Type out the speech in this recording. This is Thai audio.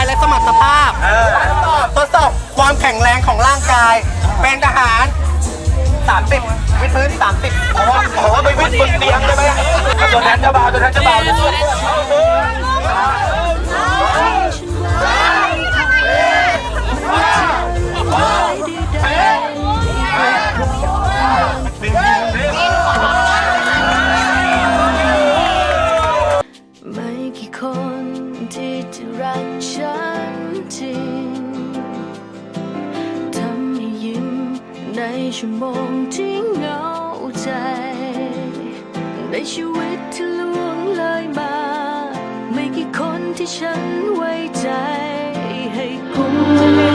สภาพทดสอบทดสอบความแข็งแรงของร่างกาย เป็นทหาร30วิดพื้น30โอ้โหโอ้โหไปวิ่งบนเตียงใช่ไหมตัวแทนเจ้าบ่าวตัวแทนเจ้าบ่าวตัวแทนไม่กี่คนที่จะรัก ชั่วโมงที่เหงาใจ ในชีวิตที่ล่วงเลยมา ไม่กี่คนที่ฉันไว้ใจ ให้คุ้มจะ